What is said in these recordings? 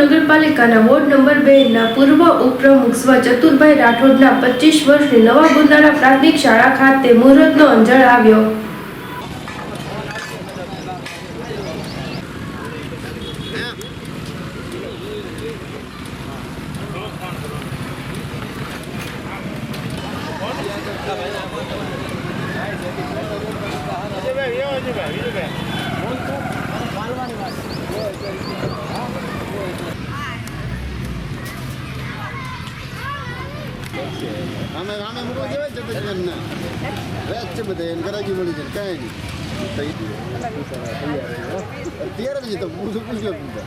નગરપાલિકાના ward number બે ના પૂર્વ ઉપપ્રમુખ સ્વ ચતુરભાઈ રાઠોડના પચીસ વર્ષની નવા ગુંદાળા પ્રાથમિક શાળા ખાતે મુહૂર્તનો અંજળ આવ્યો. આમે આમે મૂકો જેવા છે પછી એમને વ્યાજ છે બધા, એને કરાજી મળી જાય, કાંઈ નહીં. તૈયાર જ છે તો પૂછું પૂછ્યો પૂછા.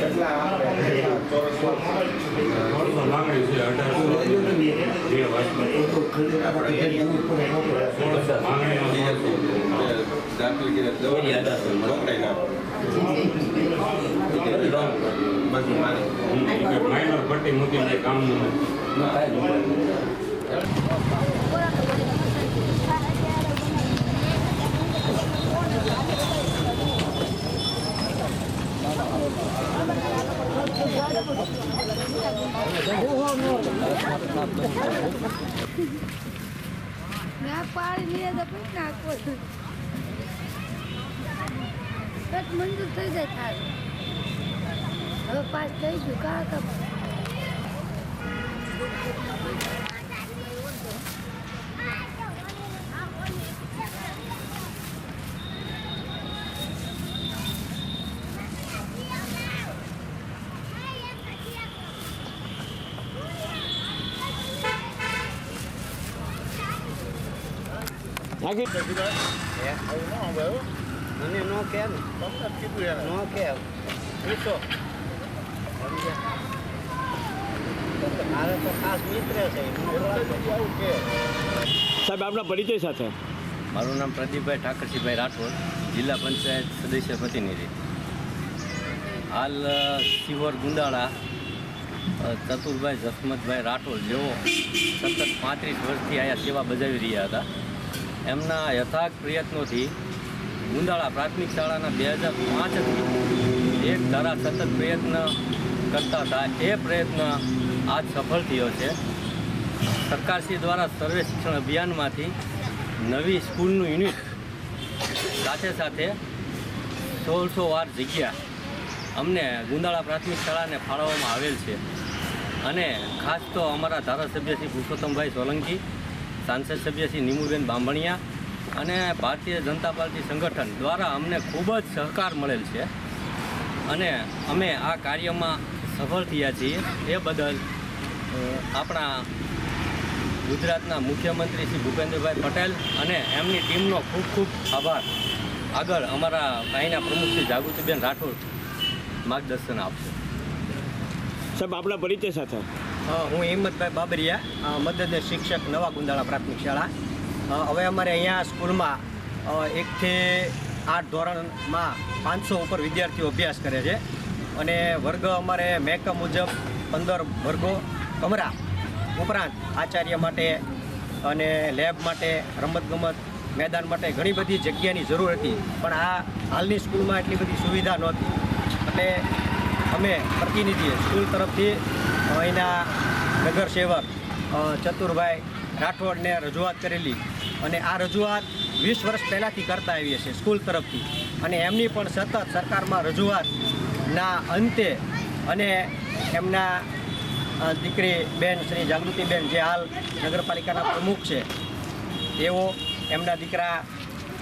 નહીં માંગણી છે અઢારસો માંગણીનો માઇનર પટ્ટી મૂકીને કામનું પાડી લઈએ તો પછી બસ મંજૂર થઈ જાય થારું હવે પાસ થઈ ગયું કા કા મને નો કે ને. નો કે. મારે તો ખાસ મિત્ર છે. સાહેબ આપના પરિચય સાથે. મારું નામ પ્રદીપભાઈ ઠાકરસિંહભાઈ રાઠોડ જિલ્લા પંચાયત સદસ્ય પ્રતિનિધિ. હાલ શિવર ગુંડાળા ચતુરભાઈ જસમતભાઈ રાઠોડ જેઓ સતત પાંત્રીસ વર્ષથી અહીંયા સેવા બજાવી રહ્યા હતા. એમના યથાર્થ પ્રયત્નોથી ગુંદાળા પ્રાથમિક શાળાના બે હજાર પાંચથી એક ધારા સતત પ્રયત્ન કરતા હતા. એ પ્રયત્ન આજ સફળ થયો છે. સરકારશ્રી દ્વારા સર્વે શિક્ષણ અભિયાનમાંથી નવી સ્કૂલનું યુનિટ સાથે સાથે સોળસો વાર જગ્યા અમને ગુંદાળા પ્રાથમિક શાળાને ફાળવવામાં આવેલ છે. અને ખાસ તો અમારા ધારાસભ્ય શ્રી પુરુષોત્તમભાઈ સોલંકી સાંસદ સભ્ય શ્રી નીમુબેન બાંભણિયા અને ભારતીય જનતા પાર્ટી સંગઠન દ્વારા અમને ખૂબ જ સહકાર મળેલ છે. અને અમે આ કાર્યમાં સફળ થયા છીએ. એ બદલ આપણા ગુજરાતના મુખ્યમંત્રી શ્રી ભૂપેન્દ્રભાઈ પટેલ અને એમની ટીમનો ખૂબ ખૂબ આભાર. આગળ અમારા ભાઈના પ્રમુખ શ્રી જાગૃતિબેન રાઠોડ માર્ગદર્શન આપશે. સાહેબ, આપણા પરિચય સાથે. હું હિંમતભાઈ બાબરિયા અ, મદદનીશ શિક્ષક નવા ગુંદાળા પ્રાથમિક શાળા. હવે અમારે અહીંયા સ્કૂલમાં એકથી આઠ ધોરણમાં પાંચસો ઉપર વિદ્યાર્થીઓ અભ્યાસ કરે છે. અને વર્ગ અમારે મેકઅપ મુજબ પંદર વર્ગો કમરા ઉપરાંત આચાર્ય માટે અને લેબ માટે રમતગમત મેદાન માટે ઘણી બધી જગ્યાની જરૂર હતી. પણ આ હાલની સ્કૂલમાં એટલી બધી સુવિધા નહોતી. એટલે અમે પ્રતિનિધિએ સ્કૂલ તરફથી અહીંના નગર સેવક ચતુરભાઈ રાઠોડને રજૂઆત કરેલી અને આ રજૂઆત વીસ વર્ષ પહેલાંથી કરતા આવીએ છીએ સ્કૂલ તરફથી. અને એમની પણ સતત સરકારમાં રજૂઆતના અંતે અને એમના દીકરી બેન શ્રી જાગૃતિબેન જે હાલ નગરપાલિકાના પ્રમુખ છે, તેઓ એમના દીકરા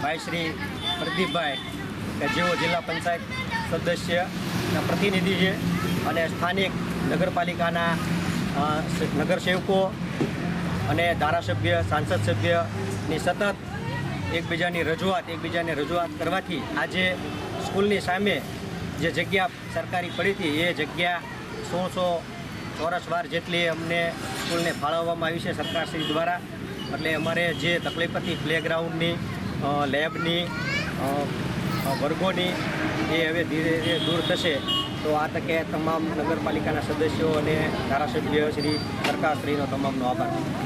ભાઈ શ્રી પ્રદીપભાઈ, કે જેઓ જિલ્લા પંચાયત સદસ્યના પ્રતિનિધિ છે અને સ્થાનિક નગરપાલિકાના નગરસેવકો અને ધારાસભ્ય, સાંસદ સભ્યની સતત એકબીજાની રજૂઆત, એકબીજાને રજૂઆત કરવાથી આજે સ્કૂલની સામે જે જગ્યા સરકારી પડી હતી, એ જગ્યા સોળસો ચોરસ વાર જેટલી અમને સ્કૂલને ફાળવવામાં આવી છે સરકારશ્રી દ્વારા. એટલે અમારે જે તકલીફ હતી પ્લેગ્રાઉન્ડની લેબની વર્ગોની, એ હવે ધીરે ધીરે દૂર થશે. તો આ તકે તમામ નગરપાલિકાના સદસ્યો અને ધારાસભ્ય શ્રી સરકારશ્રીનો તમામનો આભાર.